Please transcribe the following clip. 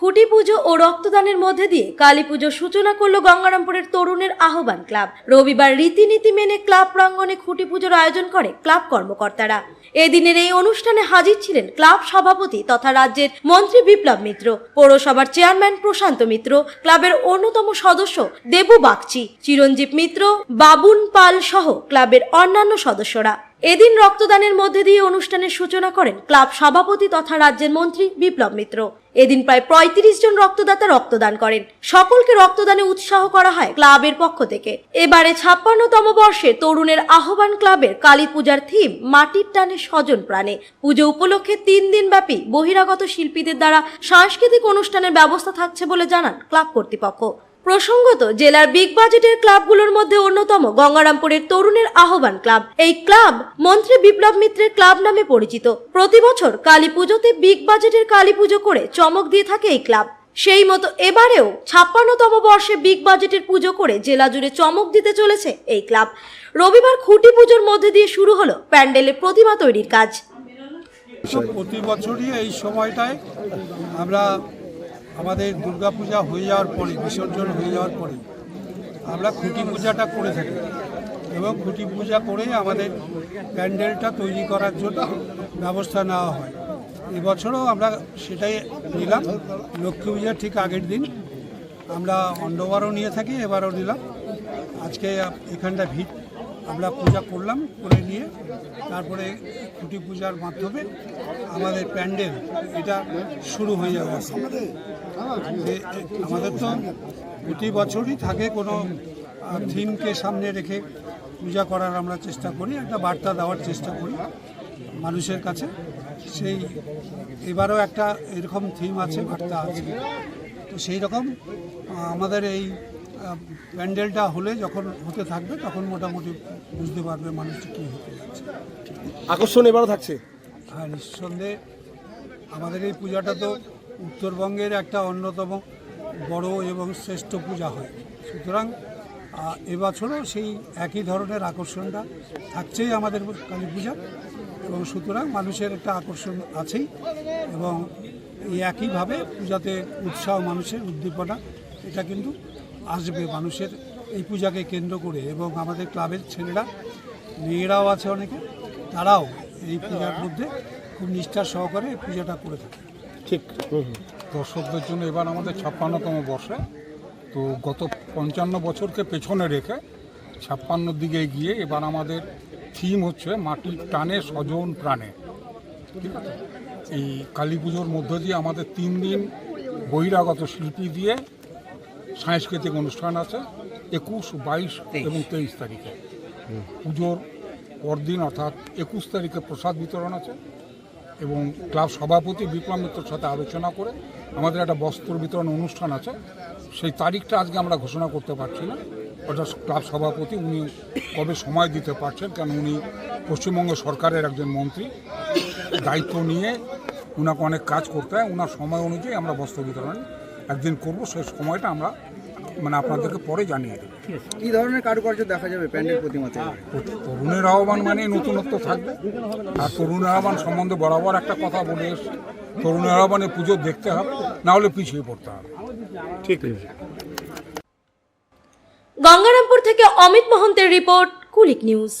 খুঁটি পুজো ও রক্তদানের মধ্যে দিয়ে কালী পুজোর সূচনা করল গঙ্গারামপুরের তরুণের আহ্বান ক্লাব। রবিবার রীতিনীতি মেনে ক্লাব প্রাঙ্গণে খুঁটি পুজোর আয়োজন করে ক্লাব কর্মকর্তারা। এদিনের এই অনুষ্ঠানে হাজির ছিলেন ক্লাব সভাপতি তথা রাজ্যের মন্ত্রী বিপ্লব মিত্র, পৌরসভার চেয়ারম্যান প্রশান্ত মিত্র, ক্লাবের অন্যতম সদস্য দেবু বাগচি, চিরঞ্জীব মিত্র, বাবুন পাল সহ ক্লাবের অন্যান্য সদস্যরা। এদিন রক্তদানের মধ্যে দিয়ে অনুষ্ঠানের সূচনা করেন ক্লাব সভাপতি তথা রাজ্যের মন্ত্রী বিপ্লব মিত্র। এদিন প্রায় পঁয়ত্রিশ জন রক্তদাতা রক্তদান করেন। সকলকে রক্তদানে উৎসাহ করা হয় ক্লাবের পক্ষ থেকে। এবারে ছাপ্পান্নতম বর্ষে তরুণের আহ্বান ক্লাবের কালী পূজার থিম, মাটির টানে স্বজন প্রাণে। পুজো উপলক্ষে তিন দিন ব্যাপী বহিরাগত শিল্পীদের দ্বারা সাংস্কৃতিক অনুষ্ঠানের ব্যবস্থা থাকছে বলে জানান ক্লাব কর্তৃপক্ষ। প্রসঙ্গত, জেলার বিগ বাজেটের ক্লাবগুলোর মধ্যে অন্যতম গঙ্গারামপুরের তরুণের আহ্বান ক্লাব। এই ক্লাব মন্ত্রী বিপ্লব মিত্রের ক্লাব নামে পরিচিত। প্রতি বছর কালী পুজোতে বিগ বাজেটের কালী পুজো করে চমক দিয়ে থাকে এই ক্লাব। সেই মতো এবারেও ছাপ্পান্নতম বর্ষে বিগ বাজেটের পুজো করে জেলা জুড়ে চমক দিতে চলেছে এই ক্লাব। রবিবার খুঁটি পুজোর মধ্যে দিয়ে শুরু হলো প্যান্ডেলের প্রতিমা তৈরির কাজ। প্রতি বছরই এই সময়টায় আমরা আমাদের দুর্গাপূজা হয়ে যাওয়ার পরে, বিসর্জন হয়ে যাওয়ার পরে, আমরা খুঁটি পূজাটা করে থাকি। এবং খুঁটি পূজা করে আমাদের প্যান্ডেলটা তৈরি করার জন্য ব্যবস্থা নেওয়া হয়। এবছরও আমরা সেটাই নিলাম। লক্ষ্মী পূজার ঠিক আগের দিন আমরা অন্ডবারও নিয়ে থাকি, এবারও নিলাম। আজকে এখানটা ভিড়। আমরা পূজা করলাম, করে নিয়ে তারপরে খুঁটি পূজার মাধ্যমে আমাদের প্যান্ডেল, এটা শুরু হয়ে যাবে। আমাদের তো প্রতি বছরই থাকে কোনো থিমকে সামনে রেখে পূজা করার আমরা চেষ্টা করি, একটা বার্তা দেওয়ার চেষ্টা করি মানুষের কাছে। সেই, এবারও একটা এরকম থিম আছে, বার্তা আছে। তো সেই রকম আমাদের এই প্যান্ডেলটা হলে যখন হতে থাকবে তখন মোটামুটি বুঝতে পারবে মানুষ কী হতে যাচ্ছে। আকর্ষণ এবারও থাকছে? আর নিঃসন্দেহে। আমাদের এই পূজাটা তো উত্তরবঙ্গের একটা অন্যতম বড় এবং শ্রেষ্ঠ পূজা হয়। সুতরাং এবছরও সেই একই ধরনের আকর্ষণটা থাকছেই আমাদের কালী পূজা এবং সুতরাং মানুষের একটা আকর্ষণ আছেই। এবং এই একইভাবে পূজাতে উৎসাহ মানুষের উদ্দীপনা এটা কিন্তু আসবে মানুষের এই পূজাকে কেন্দ্র করে এবং আমাদের ক্লাবের ছেলেরা, মেয়েরাও আছে অনেকে, তারাও এই পূজার মধ্যে খুব নিষ্ঠার সহকারে এই পূজাটা করে থাকে। ঠিক। দর্শকদের জন্য এবার আমাদের ছাপ্পান্নতম বর্ষে, তো গত পঞ্চান্ন বছরকে পেছনে রেখে ছাপ্পান্নর দিকে গিয়ে এবার আমাদের থিম হচ্ছে মাটির টানে স্বজন প্রাণে। ঠিক আছে? এই কালী পুজোর মধ্য দিয়ে আমাদের তিন দিন বহিরাগত শিল্পী দিয়ে সাংস্কৃতিক অনুষ্ঠান আছে একুশ বাইশ এবং তেইশ তারিখে। পুজোর পরদিন অর্থাৎ একুশ তারিখে প্রসাদ বিতরণ আছে এবং ক্লাব সভাপতি বিক্রম মিত্রর সাথে আলোচনা করে আমাদের একটা বস্ত্র বিতরণ অনুষ্ঠান আছে। সেই তারিখটা আজকে আমরা ঘোষণা করতে পারছি না। অর্থাৎ ক্লাব সভাপতি উনি কবে সময় দিতে পারছেন কারণ উনি পশ্চিমবঙ্গ সরকারের একজন মন্ত্রী দায়িত্ব নিয়ে ওনাকে অনেক কাজ করতে হয়। ওনার সময় অনুযায়ী আমরা বস্ত্র বিতরণ একদিন করব সেই সময়টা আমরা মানে আপনাদেরকে পরে জানিয়ে দেবো। কি ধরনের কারুকার্য দেখা যাবে প্যান্ডেল প্রতিমাতে? তরুণের আহ্বান মানে নতুনত্ব থাকবে। আর তরুণের আহ্বান সম্বন্ধে বরাবর একটা কথা বলে এসছি তরুণের আহ্বানে পুজো দেখতে হবে না হলে পিছিয়ে পড়তে হবে। ঠিক আছে। গঙ্গারামপুর থেকে অমিত মহন্তের রিপোর্ট কুলিক নিউজ।